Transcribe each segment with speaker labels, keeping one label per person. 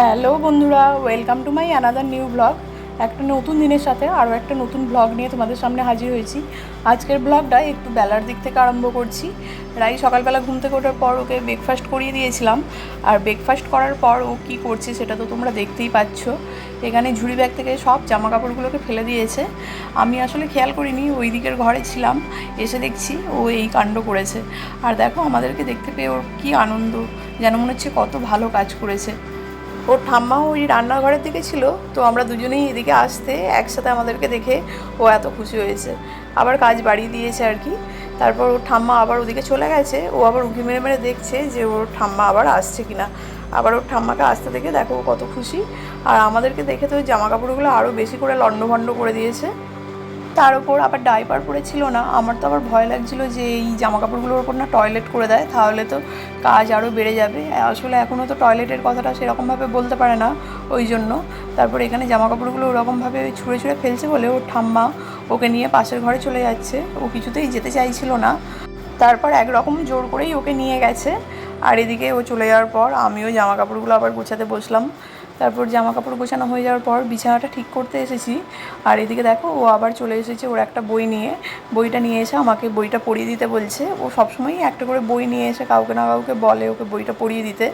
Speaker 1: Hello বন্ধুরা welcome to my another new blog একটা নতুন দিনের সাথে আরও একটা নতুন ব্লগ নিয়ে তোমাদের সামনে হাজির হয়েছি। আজকের ব্লগটা একটু বেলার দিক থেকে আরম্ভ করছি। রাই সকালবেলা ঘুম থেকে ওঠার পর ওকে ব্রেকফাস্ট করিয়ে দিয়েছিলাম। আর ব্রেকফাস্ট করার পর ও কী করছে সেটা তো তোমরা দেখতেই পাচ্ছ। এখানে ঝুড়ি ব্যাগ থেকে সব জামা কাপড়গুলোকে ফেলে দিয়েছে। আমি আসলে খেয়াল করিনি, ওই দিকের ঘরে ছিলাম, এসে দেখছি ও এই কাণ্ড করেছে। আর দেখো, আমাদেরকে দেখতে পেয়ে ওর কী আনন্দ, যেন মনে হচ্ছে কত ভালো কাজ করেছে। ওর ঠাম্মা ওই রান্নাঘরের দিকে ছিল, তো আমরা দুজনেই এদিকে আসতে একসাথে আমাদেরকে দেখে ও এত খুশি হয়েছে। আবার কাজ বাড়িয়ে দিয়েছে আর কি। তারপর ওর ঠাম্মা আবার ওদিকে চলে গেছে, ও আবার উঁকি মেরে মেরে দেখছে যে ওর ঠাম্মা আবার আসছে কিনা। আবার ওর ঠাম্মাকে আসতে দেখে দেখো কত খুশি। আর আমাদেরকে দেখে তো ওই জামা কাপড়গুলো আরও বেশি করে লণ্ডভণ্ড করে দিয়েছে। তার উপর আবার ডাইপার পরেছিল না। আমার তো আবার ভয় লাগছিল যে এই জামা কাপড়গুলোর ওপর না টয়লেট করে দেয়, তাহলে তো কাজ আরও বেড়ে যাবে। আসলে এখনও তো টয়লেটের কথাটা সেরকমভাবে বলতে পারে না ওই জন্য। তারপর এখানে জামা কাপড়গুলো ওরকমভাবে ছুঁড়ে ছুঁড়ে ফেলছে বলে ওর ঠাম্মা ওকে নিয়ে পাশের ঘরে চলে যাচ্ছে। ও কিছুতেই যেতে চাইছিল না। তারপর একরকম জোর করেই ওকে নিয়ে গেছে। আর এদিকে ও চলে যাওয়ার পর আমিও জামা কাপড়গুলো আবার গোছাতে বসলাম। তারপর জামা কাপড় গোছানো হয়ে যাওয়ার পর বিছানাটা ঠিক করতে এসেছি। আর এদিকে দেখো, ও আবার চলে এসেছে ওর একটা বই নিয়ে। বইটা নিয়ে এসে আমাকে বইটা পড়িয়ে দিতে বলছে। ও সবসময়ই একটা করে বই নিয়ে এসে কাউকে না কাউকে বলে ওকে বইটা পড়িয়ে দিতে।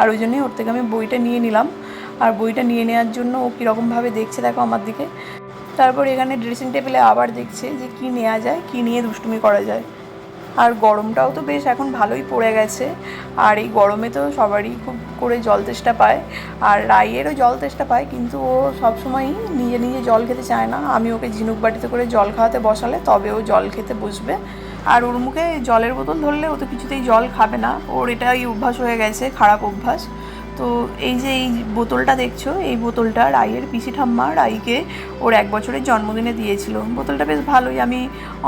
Speaker 1: আর ওই জন্যই ওর থেকে আমি বইটা নিয়ে নিলাম। আর বইটা নিয়ে নেওয়ার জন্য ও কীরকমভাবে দেখছে দেখো আমার দিকে। তারপর এখানে ড্রেসিং টেবিলে আবার দেখছে যে কি নেওয়া যায়, কি নিয়ে দুষ্টুমি করা যায়। আর গরমটাও তো বেশ এখন ভালোই পড়ে গেছে। আর এই গরমে তো সবারই খুব করে জল তেষ্টা পায়। আর রাইয়েরও জল তেষ্টা পায়, কিন্তু ও সবসময়ই নিজে নিজে জল খেতে চায় না। আমি ওকে ঝিনুক বাটিতে করে জল খাওয়াতে বসালে তবে ও জল খেতে বসবে। আর ওর মুখে জলের বোতল ধরলে ও তো কিছুতেই জল খাবে না। ওর এটাই অভ্যাস হয়ে গেছে, খারাপ অভ্যাস। তো এই যে এই বোতলটা দেখছ, এই বোতলটা রাইয়ের পিসি ঠাম্মা রাইকে ওর এক বছরের জন্মদিনে দিয়েছিল। বোতলটা বেশ ভালোই, আমি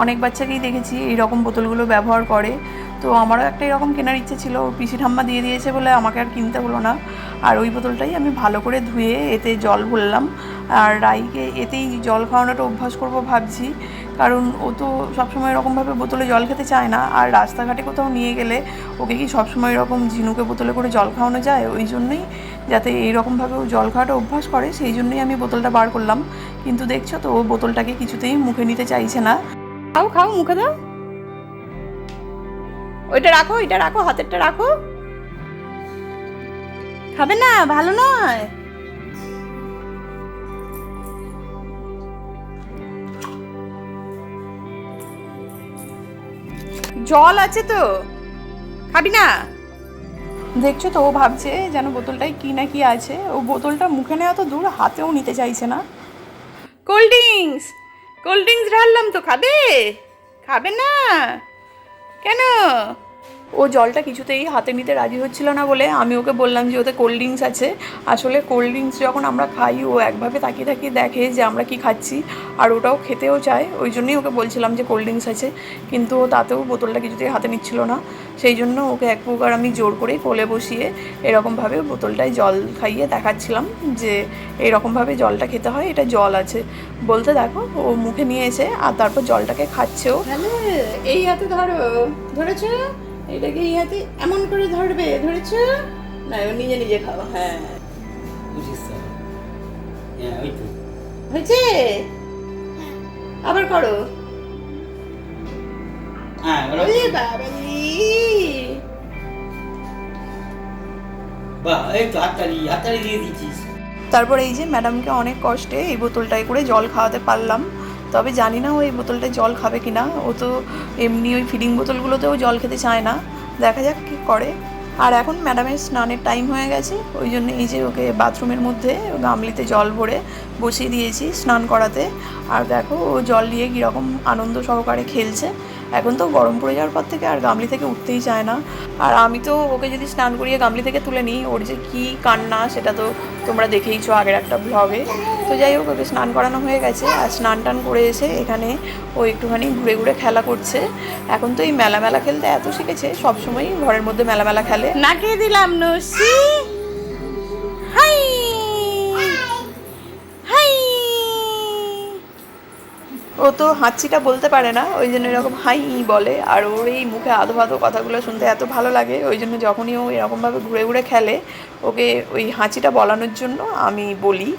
Speaker 1: অনেক বাচ্চাকেই দেখেছি এই রকম বোতলগুলো ব্যবহার করে। তো আমারও একটা এরকম কেনার ইচ্ছে ছিল, পিসি ঠাম্মা দিয়ে দিয়েছে বলে আমাকে আর কিনতে হলো না। আর ওই বোতলটাই আমি ভালো করে ধুয়ে এতে জল ভরলাম। আর রাইকে এতেই জল খাওয়ানোটা অভ্যাস করব ভাবছি, কারণ ও তো সবসময় এরকমভাবে বোতলে জল খেতে চায় না। আর রাস্তাঘাটে কোথাও নিয়ে গেলে ওকে কি সবসময় এরকম ঝিনুকে বোতলে করে জল খাওয়ানো যায়? ওই জন্যই যাতে এইরকমভাবে ও জল খাওয়াটা অভ্যাস করে, সেই জন্যই আমি বোতলটা বার করলাম। কিন্তু দেখছ তো, ও বোতলটাকে কিছুতেই মুখে নিতে চাইছে না। খাও খাও, মুখে দাও। ওইটা রাখো ওইটা রাখো, হাতেরটা রাখো। খাবে না, ভালো নয়। জল আছে তো, খাবি না? দেখছ তো, ও ভাবছে যেন বোতলটায় কি না কি আছে। ও বোতলটা মুখে নেওয়া তো দূর, হাতেও নিতে চাইছে না। কোল্ড ড্রিঙ্কস কোল্ড ড্রিঙ্কস ঢাললাম তো, খাবে? খাবে না? কেন? ও জলটা কিছুতেই হাতে নিতে রাজি হচ্ছিল না বলে আমি ওকে বললাম যে ওতে কোল্ড ড্রিঙ্কস আছে। আসলে কোল্ড ড্রিঙ্কস যখন আমরা খাই, ও একভাবে তাকিয়ে তাকিয়ে দেখে যে আমরা কি খাচ্ছি, আর ওটাও খেতেও চায়। ওই জন্যই ওকে বলছিলাম যে কোল্ড ড্রিঙ্কস আছে। কিন্তু ও তাতেও বোতলটা কিছুতেই হাতে নিচ্ছিল না। সেই জন্য ওকে এক প্রকার আমি জোর করে কোলে বসিয়ে এরকমভাবে বোতলটায় জল খাইয়ে দেখাচ্ছিলাম যে এরকমভাবে জলটা খেতে হয়, এটা জল আছে। বলতে দেখো, ও মুখে নিয়ে এসে, আর তারপর জলটাকে খাচ্ছেও
Speaker 2: এই হাতে ধরো, ধরেছো? এটাকে এই হাতে এমন করে ধরবে ধরেছো? না ও নিজে নিজে খাও। হ্যাঁ।
Speaker 3: হ্যাঁ
Speaker 2: হয়েছে? আবার করো।
Speaker 3: হ্যাঁ
Speaker 1: তারপর এই যে ম্যাডামকে অনেক কষ্টে এই বোতলটায় করে জল খাওয়াতে পারলাম। তবে জানি না ও এই বোতলটায় জল খাবে কি না ও তো এমনি ওই ফিডিং বোতলগুলোতেও জল খেতে চায় না। দেখা যাক কী করে। আর এখন ম্যাডামের স্নানের টাইম হয়ে গেছে। ওই জন্য এই যে ওকে বাথরুমের মধ্যে গামলিতে জল ভরে বসিয়ে দিয়েছি স্নান করাতে। আর দেখো ও জল নিয়ে কীরকম আনন্দ সহকারে খেলছে। এখন তো গরম পড়ে যাওয়ার পর থেকে আর গামলি থেকে উঠতেই চায় না। আর আমি তো ওকে যদি স্নান করিয়ে গামলি থেকে তুলে নিই, ওর যে কী কান্না সেটা তো তোমরা দেখেইছো আগের একটা ব্লগে তো যাই হোক, ওকে স্নান করানো হয়ে গেছে আর স্নান টান করে এসে এখানে ও একটুখানি ঘুরে ঘুরে খেলা করছে। এখন তো এই মেলা মেলা খেলতে এত শিখেছে, সবসময়ই ঘরের মধ্যে মেলা মেলা খেলে
Speaker 2: নাকে দিলাম, নসি।
Speaker 1: ও তো হাঁচিটা বলতে পারে না ওই জন্য এরকম হাই বলে আর ওর এই মুখে আধো আধো কথাগুলো শুনতে এত ভালো লাগে ওই জন্য যখনই ও এরকমভাবে ঘুরে ঘুরে খেলে ওকে ওই হাঁচিটা বলানোর জন্য আমি বলি।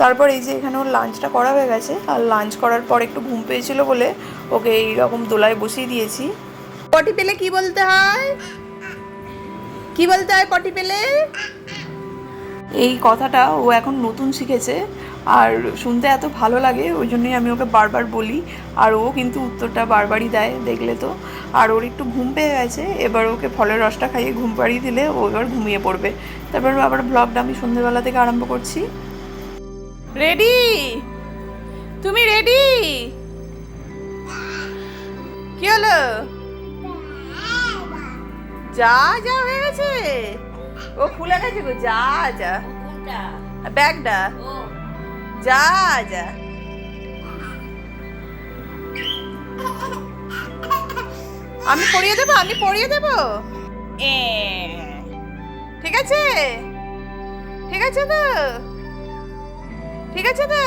Speaker 1: তারপর এই যে এখানে ওর লাঞ্চটা করা হয়ে গেছে আর লাঞ্চ করার পর একটু ঘুম পেয়েছিল বলে ওকে এইরকম দোলায় বসিয়ে দিয়েছি।
Speaker 2: পটি পেলে কি বলতে হয়? কি বলতে হয় পটি পেলে?
Speaker 1: এই কথাটা ও এখন নতুন শিখেছে আর শুনতে এত ভালো লাগে ওই জন্যই আমি ওকে বারবার বলি। আর ও কিন্তু উত্তরটা বারবারই দেয় দেখলে তো। আর ওর একটু ঘুম পেয়ে গেছে এবার ওকে ফলের রসটা খাইয়ে ঘুম পাড়িয়ে দিলে ও এবার ঘুমিয়ে পড়বে। তারপর আবার ব্লগটা আমি সন্ধ্যেবেলা থেকে আরম্ভ করছি।
Speaker 2: রেডি তুমি রেডি কি হলো? যা যা হয়ে গেছে ও খুলে গেছে গো যা যা। ব্যাগটা? যা যা। আমি পড়িয়ে দেবো আমি পড়িয়ে দেবো। এ, ঠিক আছে? ঠিক আছে তো? ঠিক আছে তো?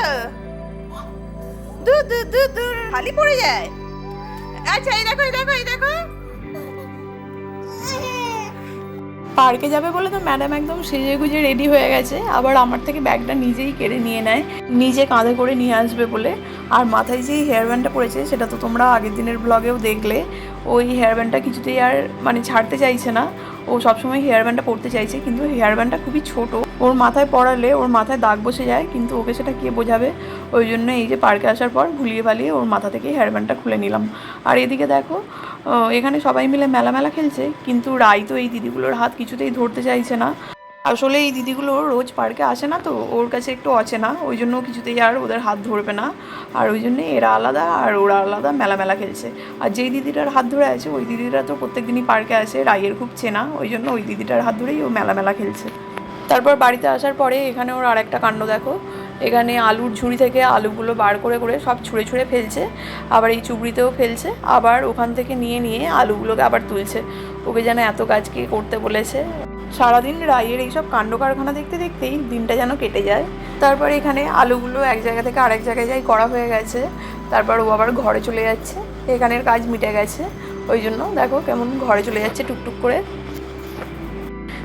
Speaker 2: দু দু দু দু খালি পড়ে যায়। আচ্ছা এই দেখো এই দেখো এই দেখো।
Speaker 1: পার্কে যাবে বলে তো ম্যাডাম একদম সেজে গুজে রেডি হয়ে গেছে। আবার আমার থেকে ব্যাগটা নিজেই কেড়ে নিয়ে নেয়, নিজে কাঁধে করে নিয়ে আসবে বলে। আর মাথায় যে হেয়ার ব্যান্ডটা পড়েছে, সেটা তো তোমরা আগের দিনের ব্লগেও দেখলে। ওই হেয়ার ব্যান্ডটা কিছুতেই আর মানে ছাড়তে চাইছে না। ও সবসময় হেয়ার ব্যান্ডটা পরতে চাইছে, কিন্তু হেয়ার ব্যান্ডটা খুবই ছোট। ওর মাথায় পড়ালে, ওর মাথায় দাগ বসে যায়, কিন্তু ওকে সেটা কে বোঝাবে? ওই জন্য এই যে পার্কে আসার পর ভুলিয়ে ভালিয়ে ওর মাথা থেকে হেয়ার ব্যান্ডটা খুলে নিলাম। আর এদিকে দেখো এখানে সবাই মিলে মেলা মেলা খেলছে, কিন্তু রাই তো এই দিদিগুলোর হাত কিছুতেই ধরতে চাইছে না। আসলে এই দিদিগুলো রোজ পার্কে আসে না তো, ওর কাছে একটু অচেনা, ওই জন্য কিছুতেই আর ওদের হাত ধরবে না। আর ওই জন্যে এরা আলাদা, আর ওরা আলাদা মেলা মেলা খেলছে। আর যেই দিদিটার হাত ধরে আছে, ওই দিদিটা তো প্রত্যেক দিনই পার্কে আসে, রাইয়ের খুব চেনা, ওই জন্য ওই দিদিটার হাত ধরেই ও মেলা মেলা খেলছে। তারপর বাড়িতে আসার পরে এখানে ওর আরেকটা কাণ্ড দেখো। এখানে আলুর ঝুড়ি থেকে আলুগুলো বার করে করে সব ছুঁড়ে ছুঁড়ে ফেলছে। আবার এই চুবড়িতেও ফেলছে। আবার ওখান থেকে নিয়ে নিয়ে আলুগুলোকে আবার তুলছে। ওকে যেন এত কাজ কে করতে বলেছে। সারাদিন রাইয়ের এইসব কাণ্ড কারখানা দেখতে দেখতেই দিনটা যেন কেটে যায়। তারপর এখানে আলুগুলো এক জায়গা থেকে আরেক জায়গায় যাই করা হয়ে গেছে। তারপর ও আবার ঘরে চলে যাচ্ছে। এখানের কাজ মিটে গেছে। ওই জন্য দেখো কেমন ঘরে চলে যাচ্ছে টুকটুক করে।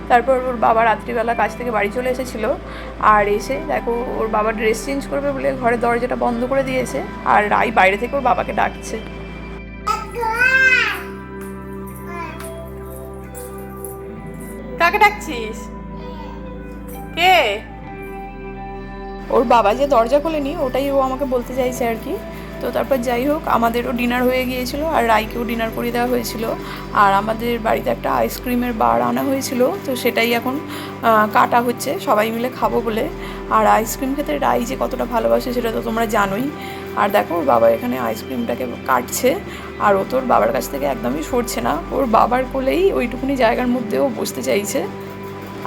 Speaker 1: তারপর ওর বাবা রাত্রিবেলা কাজ থেকে বাড়ি চলে এসেছিল। আর এসে দেখো ওর বাবা ড্রেস চেঞ্জ করবে বলে ঘরের দরজাটা বন্ধ করে দিয়েছে। আর রাই বাইরে থেকে ওর বাবাকে ডাকছে।
Speaker 2: কাকে ডাকছিস? কে?
Speaker 1: ওর বাবা যে দরজা খোলেনি ওটাই ও আমাকে বলতে চাইছে আর কি। তো তারপর যাই হোক, আমাদেরও ডিনার হয়ে গিয়েছিল আর রাইকেও ডিনার করিয়ে দেওয়া হয়েছিল। আর আমাদের বাড়িতে একটা আইসক্রিমের বার আনা হয়েছিল, তো সেটাই এখন কাটা হচ্ছে। সবাই মিলে খাব বলে। আর আইসক্রিম খেতে রাই যে কতটা ভালোবাসে সেটা তো তোমরা জানোই। আর দেখো, ওর বাবা এখানে আইসক্রিমটাকে কাটছে। আর ও তোর বাবার কাছ থেকে একদমই সরছে না। ওর বাবার কোলেই ওইটুকুনি জায়গার মধ্যেও বসতে চাইছে।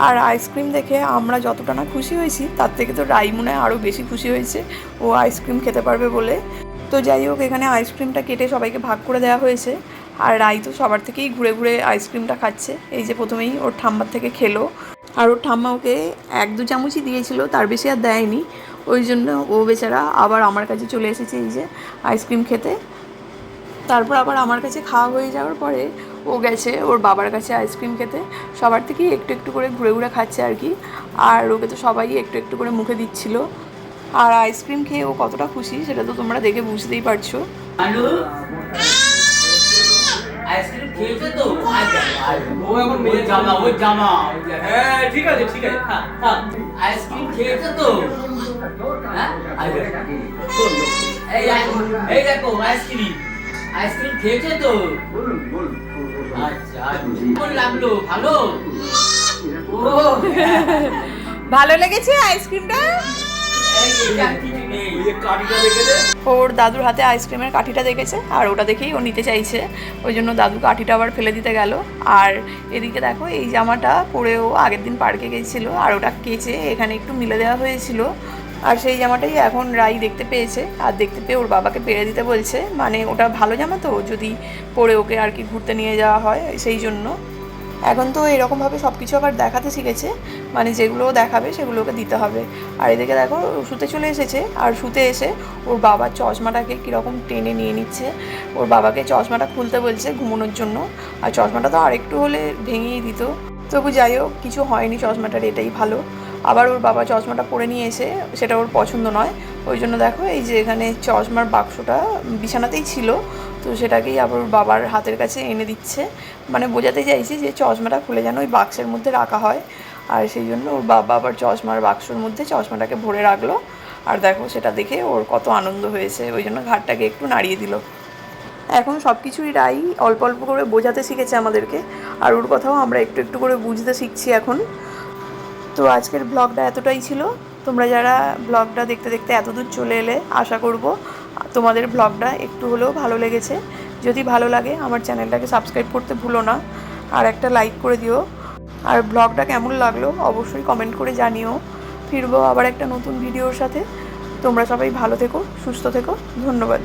Speaker 1: আর আইসক্রিম দেখে আমরা যতটা না খুশি হয়েছি, তার থেকে তো রাই মনে হয় আরও বেশি খুশি হয়েছে। ও আইসক্রিম খেতে পারবে বলে। তো যাই হোক, এখানে আইসক্রিমটা কেটে সবাইকে ভাগ করে দেওয়া হয়েছে। আর রাই তো সবার থেকেই ঘুরে ঘুরে আইসক্রিমটা খাচ্ছে। এই যে প্রথমেই ওর ঠাম্মার থেকে খেলো। আর ওর ঠাম্মা ওকে এক দু চামচই দিয়েছিল, তার বেশি আর দেয়নি। ওই জন্য ও বেচারা আবার আমার কাছে চলে এসেছে এই যে আইসক্রিম খেতে। তারপর আবার আমার কাছে খাওয়া হয়ে যাওয়ার পরে ও গেছে ওর বাবার কাছে আইসক্রিম খেতে। সবার থেকেই একটু একটু করে ঘুরে ঘুরে খাচ্ছে আর কি। আর ওকে তো সবাই একটু একটু করে মুখে দিচ্ছিল। আর আইসক্রিম খেয়ে ও কতটা খুশি সেটা তো তোমরা দেখে বুঝতেই পারছ।
Speaker 3: আইসক্রিম খেয়েছে তো? আচ্ছা। লাগল? ভালো
Speaker 2: লেগেছে আইসক্রিমটা?
Speaker 1: ওর দাদুর হাতে আইসক্রিমের কাঠিটা দেখেছে, আর ওটা দেখেই ও নিতে চাইছে। ওই জন্য দাদু কাঠিটা আবার ফেলে দিতে গেল। আর এদিকে দেখো, এই জামাটা পরে ও আগের দিন পার্কে গেছিল, আর ওটা কেচে এখানে একটু মিলে দেওয়া হয়েছিল। আর সেই জামাটাই এখন রাই দেখতে পেয়েছে, আর দেখতে পেয়ে ওর বাবাকে পেরে দিতে বলছে। মানে ওটা ভালো জামা তো, যদি পরে ওকে আর কি ঘুরতে নিয়ে যাওয়া হয় সেই জন্য। এখন তো এরকমভাবে সব কিছু আবার দেখাতে শিখেছে। মানে যেগুলো দেখাবে সেগুলোকে দিতে হবে। আর এদিকে দেখো, শুতে চলে এসেছে। আর শুতে এসে ওর বাবার চশমাটাকে কীরকম টেনে নিয়ে নিচ্ছে। ওর বাবাকে চশমাটা খুলতে বলছে ঘুমানোর জন্য। আর চশমাটা তো আরেকটু হলে ভেঙেই দিত। তবু যাই হোক, কিছু হয়নি চশমাটার, এটাই ভালো। আবার ওর বাবা চশমাটা পরে নিয়ে এসে, সেটা ওর পছন্দ নয়। ওই জন্য দেখো, এই যে এখানে চশমার বাক্সটা বিছানাতেই ছিল, তো সেটাকেই আবার বাবার হাতের কাছে এনে দিচ্ছে। মানে বোঝাতে চাইছি যে চশমাটা খুলে যেন ওই বাক্সের মধ্যে রাখা হয়। আর সেই জন্য ওর বাবা আবার চশমার বাক্সর মধ্যে চশমাটাকে ভরে রাখল। আর দেখো, সেটা দেখে ওর কত আনন্দ হয়েছে। ওই জন্য ঘাটটাকে একটু নাড়িয়ে দিল। এখন সব কিছুই রাই, অল্প অল্প করে বোঝাতে শিখেছে আমাদেরকে। আর ওর কথাও আমরা একটু একটু করে বুঝতে শিখছি এখন। তো আজকের ব্লগটা এতটাই ছিল। তোমরা যারা ব্লগটা দেখতে দেখতে এতদূর চলে এলে আশা করব তোমাদের ব্লগটা একটু হলেও ভালো লেগেছে। যদি ভালো লাগে, আমার চ্যানেলটাকে সাবস্ক্রাইব করতে ভুলো না। আর একটা লাইক করে দিও। আর ব্লগটা কেমন লাগল, অবশ্যই কমেন্ট করে জানিও। ফিরবো আবার একটা নতুন ভিডিওর সাথে। তোমরা সবাই ভালো থেকো, সুস্থ থেকো। ধন্যবাদ।